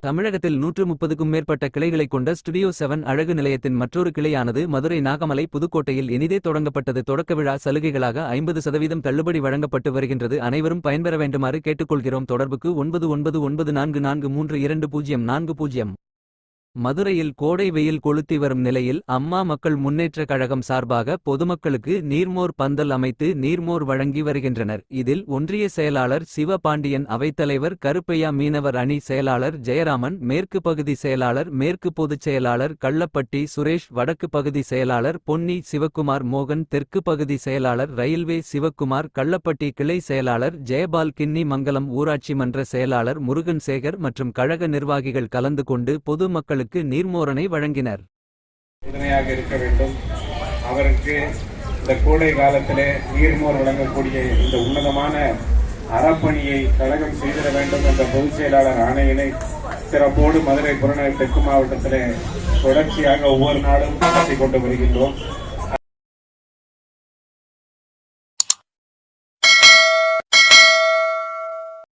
தமிழகத்தில் நூற்று முப்பதுக்கும் மேற்பட்ட கிளைகளைக் கொண்ட ஸ்டுடியோ செவன் அழகு நிலையத்தின் மற்றொரு கிளையானது மதுரை நாகமலை புதுக்கோட்டையில் இனிதே தொடங்கப்பட்டது. தொடக்க விழா சலுகைகளாக ஐம்பது சதவீதம் தள்ளுபடி வழங்கப்பட்டு வருகின்றது. அனைவரும் பயன்பெற வேண்டுமாறு கேட்டுக்கொள்கிறோம். தொடர்புக்கு ஒன்பது ஒன்பது ஒன்பது நான்கு நான்கு மூன்று இரண்டு பூஜ்ஜியம் நான்கு பூஜ்ஜியம் மதுரையில் கோடை வெயில் கொளுத்தி வரும் நிலையில் அம்மா மக்கள் முன்னேற்ற கழகம் சார்பாக பொதுமக்களுக்கு நீர்மோர் பந்தல் அமைத்து நீர்மோர் வழங்கி வருகின்றனர். இதில் ஒன்றிய செயலாளர் சிவபாண்டியன் அவைத்தலைவர் கருப்பையா மீனவர் அணி செயலாளர் ஜெயராமன் மேற்கு பகுதி செயலாளர் மேற்கு பொதுச் செயலாளர் கள்ளப்பட்டி சுரேஷ் வடக்கு பகுதி செயலாளர் பொன்னி சிவக்குமார் மோகன் தெற்கு பகுதி செயலாளர் ரயில்வே சிவக்குமார் கள்ளப்பட்டி கிளை செயலாளர் ஜெயபால் கிண்ணி மங்கலம் ஊராட்சி மன்ற செயலாளர் முருகன் சேகர் மற்றும் கழக நிர்வாகிகள் கலந்து கொண்டு பொதுமக்கள் பொதுமக்களுக்கு நீர்மோரனை வழங்கினர். உறுதுணையாக இருக்க வேண்டும். அவருக்கு இந்த கோடை காலத்திலே நீர்மோர் வழங்கக்கூடிய இந்த உன்னதமான அறப்பணியை கழகம் செய்திட வேண்டும் என்ற பொதுச் செயலாளர் ஆணையினை சிறப்போடு மதுரை புறநகர் தெற்கு மாவட்டத்திலே தொடர்ச்சியாக ஒவ்வொரு நாளும் நடத்தி கொண்டு வருகின்றோம்.